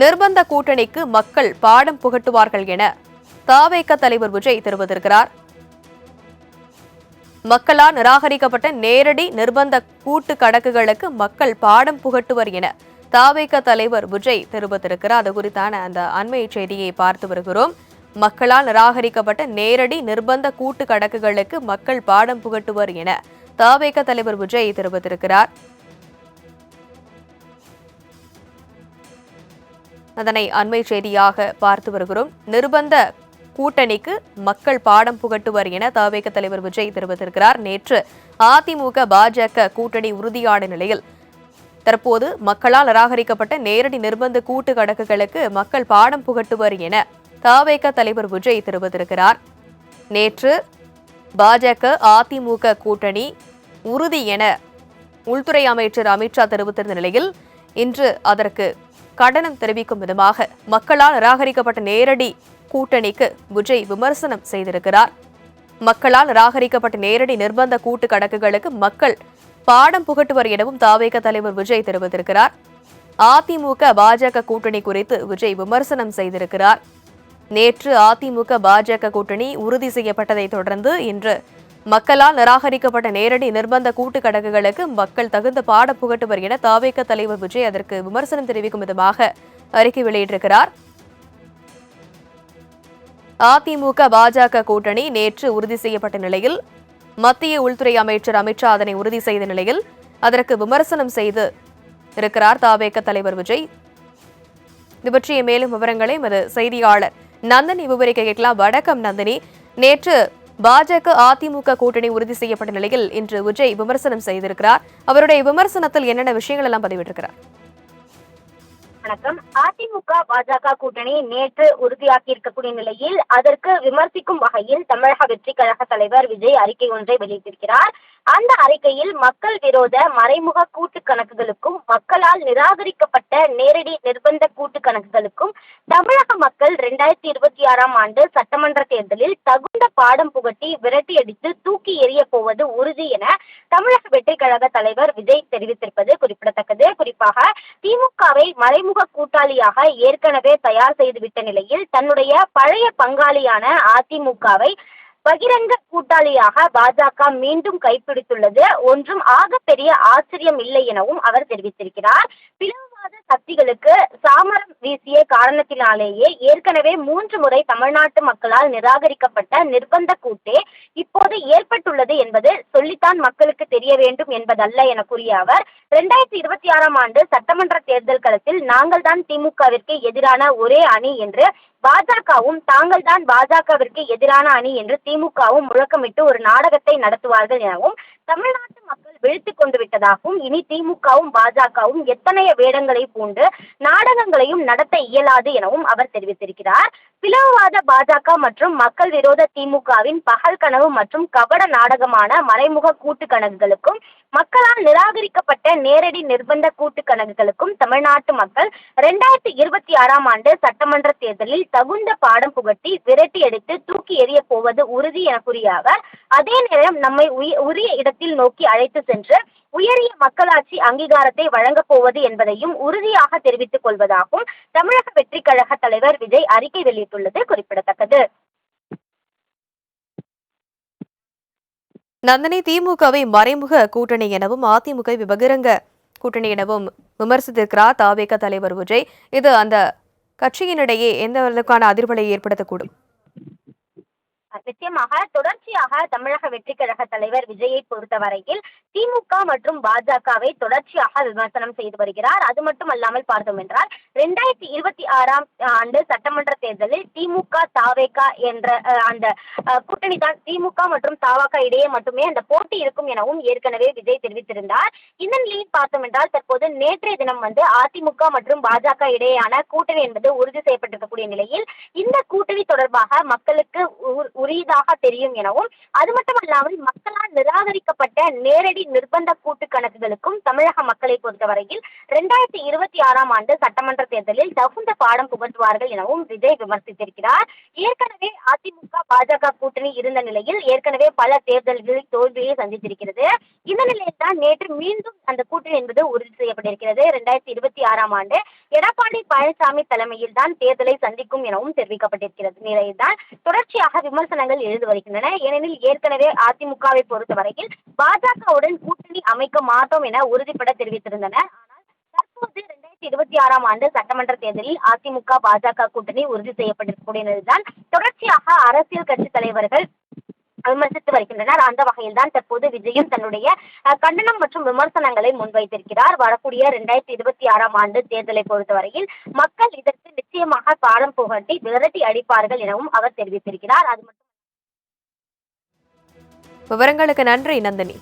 நிர்பந்த கூட்டணிக்கு மக்கள் பாடம் புகட்டுவார்கள் என தாவேக தலைவர் விஜய் தெரிவித்திருக்கிறார். மக்களால் நிராகரிக்கப்பட்ட நேரடி நிர்பந்த கூட்டு கணக்குகளுக்கு மக்கள் பாடம் புகட்டுவர் என தாவேக தலைவர் விஜய் தெரிவித்திருக்கிறார். அது குறித்தான அந்த அண்மை செய்தியை பார்த்து வருகிறோம். மக்களால் நிராகரிக்கப்பட்ட நேரடி நிர்பந்த கூட்டு கணக்குகளுக்கு மக்கள் பாடம் புகட்டுவர் என தாவேக தலைவர் விஜய் தெரிவித்திருக்கிறார். அதனை அண்மை செய்தியாக பார்த்து வருகிறோம். நிர்பந்த கூட்டணிக்கு மக்கள் பாடம் புகட்டுவர் என தவேக தலைவர் விஜய் தெரிவித்திருக்கிறார். நேற்று அதிமுக பாஜக கூட்டணி உறுதியான நிலையில் தற்போது மக்களால் நிராகரிக்கப்பட்ட நேரடி நிர்பந்த கூட்டு கணக்குகளுக்கு மக்கள் பாடம் புகட்டுவர் என தவேக தலைவர் விஜய் தெரிவித்திருக்கிறார். நேற்று பாஜக அதிமுக கூட்டணி உறுதி என உள்துறை அமைச்சர் அமித்ஷா தெரிவித்திருந்த நிலையில் இன்று அதற்கு கண்டனம் தெரிவிக்கும் விதமாக மக்களால் நிராகரிக்கப்பட்ட நேரடி கூட்டணிக்கு விஜய் விமர்சனம் செய்திருக்கிறார். மக்களால் நிராகரிக்கப்பட்ட நேரடி நிர்பந்த கூட்டு கணக்குகளுக்கு மக்கள் பாடம் புகட்டுவர் எனவும் தாவேக தலைவர் விஜய் தெரிவித்திருக்கிறார். அதிமுக பாஜக கூட்டணி குறித்து விஜய் விமர்சனம் செய்திருக்கிறார். நேற்று அதிமுக பாஜக கூட்டணி உறுதி செய்யப்பட்டதை தொடர்ந்து இன்று மக்களால் நிராகரிக்கப்பட்ட நேரடி நிர்பந்த கூட்டு கணக்குகளுக்கு மக்கள் தகுந்த பாட புகட்டுவர் என தாவேக தலைவர் விஜய் அதற்கு விமர்சனம் தெரிவிக்கும் விதமாக அறிக்கை வெளியிட்டிருக்கிறார். அதிமுக பாஜக கூட்டணி நேற்று உறுதி செய்யப்பட்ட நிலையில் மத்திய உள்துறை அமைச்சர் அமித்ஷா அதனை உறுதி செய்த நிலையில் அதற்கு விமர்சனம் செய்து இருக்கிறார் தாவேக தலைவர் விஜய். இது பற்றிய மேலும் விவரங்களை எமது செய்தியாளர் நந்தினி விவரிக்க கேட்கலாம். வணக்கம் நந்தினி. நேற்று பாஜக அதிமுக கூட்டணி உறுதி செய்யப்பட்ட நிலையில் இன்று விஜய் விமர்சனம் செய்திருக்கிறார். அவருடைய விமர்சனத்தில் என்னென்ன விஷயங்கள் எல்லாம் பதிவிட்டிருக்கிறார்? வணக்கம். அதிமுக பாஜக கூட்டணி நேற்று உறுதியாக்கி இருக்கக்கூடிய நிலையில் அதற்கு விமர்சிக்கும் வகையில் தமிழக வெற்றி கழக தலைவர் விஜய் அறிக்கை ஒன்றை வெளியிட்டிருக்கிறார். அந்த அறிக்கையில் மக்கள் விரோத மறைமுக கூட்டு கணக்குகளுக்கும் மக்களால் நிராகரிக்கப்பட்ட நேரடி நிர்பந்த கூட்டு கணக்குகளுக்கும் தமிழக மக்கள் இரண்டாயிரத்தி இருபத்தி ஆறாம் ஆண்டு சட்டமன்ற தேர்தலில் தகுந்த பாடம் புகட்டி விரட்டியடித்து தூக்கி எறிய போவது உறுதி என தமிழக வெற்றி கழக தலைவர் விஜய் தெரிவித்திருப்பது குறிப்பிடத்தக்கது. குறிப்பாக திமுகவை மறைமுக கூட்டாளியாக ஏற்கனவே தயார் செய்துவிட்ட நிலையில் தன்னுடைய பழைய பங்காளியான அதிமுகவை பகிரங்க கூட்டாளியாக பாஜக மீண்டும் கைப்பிடித்துள்ளது. ஒன்றும் ஆக பெரிய ஆச்சரியம் இல்லை எனவும் அவர் தெரிவித்திருக்கிறார். சக்திகளுக்கு சாமரம் வீசிய காரணத்தினாலேயே ஏற்கனவே மூன்று முறை தமிழ்நாட்டு மக்களால் நிராகரிக்கப்பட்ட நிர்பந்த கூட்டே இப்போது ஏற்பட்டுள்ளது என்பது சொல்லித்தான் மக்களுக்கு தெரிய வேண்டும் என்பதல்ல என கூறிய அவர் இரண்டாயிரத்தி இருபத்தி ஆறாம் ஆண்டு சட்டமன்ற தேர்தல் களத்தில் நாங்கள் தான் திமுகவிற்கு எதிரான ஒரே அணி என்று பாஜகவும் தாங்கள் தான் பாஜகவிற்கு எதிரான அணி என்று திமுகவும் முழக்கமிட்டு ஒரு நாடகத்தை நடத்துவார்கள் எனவும் தமிழ்நாட்டு மக்கள் வெளுத்து கொண்டு விட்டதாகவும் இனி திமுகவும் பாஜகவும் எத்தனைய வேடங்களை பூண்டு நாடகங்களையும் நடத்த இயலாது எனவும் அவர் தெரிவித்திருக்கிறார். பிளவுவாத பாஜக மற்றும் மக்கள் விரோத திமுகவின் பகல் கனவு மற்றும் கபட நாடகமான மறைமுக கூட்டு கணக்குகளுக்கும் மக்களால் நிராகரிக்கப்பட்ட நேரடி நிர்பந்த கூட்டு கணக்குகளுக்கும் தமிழ்நாட்டு மக்கள் இரண்டாயிரத்தி இருபத்தி ஆறாம் ஆண்டு சட்டமன்ற தேர்தலில் தகுந்த பாடம் புகட்டி விரட்டி எடுத்து தூக்கி எறிய போவது உறுதி என கூறிய அவர் அதே நேரம் நம்மை உரிய இடத்தில் நோக்கி அழைத்து சென்று உயரிய மக்களாட்சி அங்கீகாரத்தை வழங்கப் போவது என்பதையும் உறுதியாக தெரிவித்துக் கொள்வதாகவும் தமிழக வெற்றி கழக தலைவர் விஜய் அறிக்கை வெளியிட்டுள்ளது குறிப்பிடத்தக்கது. நந்தினி திமுகவை மறைமுக கூட்டணி எனவும் அதிமுக விபகிரங்க கூட்டணி எனவும் விமர்சித்திருக்கிறார் தாவேக தலைவர் விஜய் இது அந்த கட்சியினிடையே எந்த அளவுக்கான அதிர்வலை ஏற்படுத்தக்கூடும்? நிச்சயமாக தொடர்ச்சியாக தமிழக வெற்றி கழக தலைவர் விஜயை பொறுத்தவரையில் திமுக மற்றும் பாஜகவை தொடர்ச்சியாக விமர்சனம் செய்து வருகிறார். அது மட்டுமல்லாமல் பார்த்தோம் என்றால் இரண்டாயிரத்தி இருபத்தி ஆறாம் ஆண்டு சட்டமன்ற தேர்தலில் திமுக தாவேகா என்ற அந்த கூட்டணி தான் திமுக மற்றும் தாவாகா இடையே மட்டுமே அந்த போட்டி இருக்கும் எனவும் ஏற்கனவே விஜய் தெரிவித்திருந்தார். இந்த நிலையில் பார்த்தோம் என்றால் தற்போது நேற்றைய தினம் வந்து அதிமுக மற்றும் பாஜக இடையேயான கூட்டணி என்பது உறுதி செய்யப்பட்டிருக்கக்கூடிய நிலையில் இந்த கூட்டணி தொடர்பாக மக்களுக்கு உ- தெரியும் எனவும் அது மட்டுமல்லாமல் மக்களால் நிராகரிக்கப்பட்ட நேரடி நிர்பந்த கூட்டு கணக்குகளுக்கும் தமிழக மக்களை பொறுத்தவரையில் இரண்டாயிரத்தி இருபத்தி ஆறாம் ஆண்டு சட்டமன்ற தேர்தலில் தகுந்த பாடம் புகட்டுவார்கள் எனவும் விஜய் விமர்சித்திருக்கிறார். ஏற்கனவே அதிமுக பாஜக கூட்டணி இருந்த நிலையில் ஏற்கனவே பல தேர்தல்களில் தோல்வியை சந்தித்திருக்கிறது. இந்த நிலையில் தான் நேற்று மீண்டும் அந்த கூட்டணி என்பது உறுதி செய்யப்பட்டிருக்கிறது. இரண்டாயிரத்தி இருபத்தி ஆறாம் ஆண்டு எடப்பாடி பழனிசாமி தலைமையில் தான் தேர்தலை சந்திக்கும் எனவும் தெரிவிக்கப்பட்டிருக்கிறது. நிலையில்தான் தொடர்ச்சியாக விமர்சனங்கள் எழுந்து வருகின்றன. ஏனெனில் ஏற்கனவே அதிமுகவை பொறுத்தவரையில் பாஜகவுடன் கூட்டணி அமைக்க மாட்டோம் என உறுதிப்பட தெரிவித்திருந்தனர் ஆனால் தற்போது இரண்டாயிரத்தி இருபத்தி ஆறாம் ஆண்டு சட்டமன்ற தேர்தலில் அதிமுக பாஜக கூட்டணி உறுதி செய்யப்பட்டிருக்கக்கூடிய நிலையில்தான் தொடர்ச்சியாக அரசியல் கட்சி தலைவர்கள் விமர்சித்து வருகின்றனர். அந்த வகையில் தான் தற்போது விஜயும் தன்னுடைய கண்டனம் மற்றும் விமர்சனங்களை முன்வைத்திருக்கிறார். வரக்கூடிய இரண்டாயிரத்தி இருபத்தி ஆறாம் ஆண்டு தேர்தலை பொறுத்தவரையில் மக்கள் இதற்கு நிச்சயமாக பாடம் புகட்டி விரட்டி அடிப்பார்கள் எனவும் அவர் தெரிவித்திருக்கிறார். அது மட்டும் விவரங்களுக்கு நன்றி நந்தினி.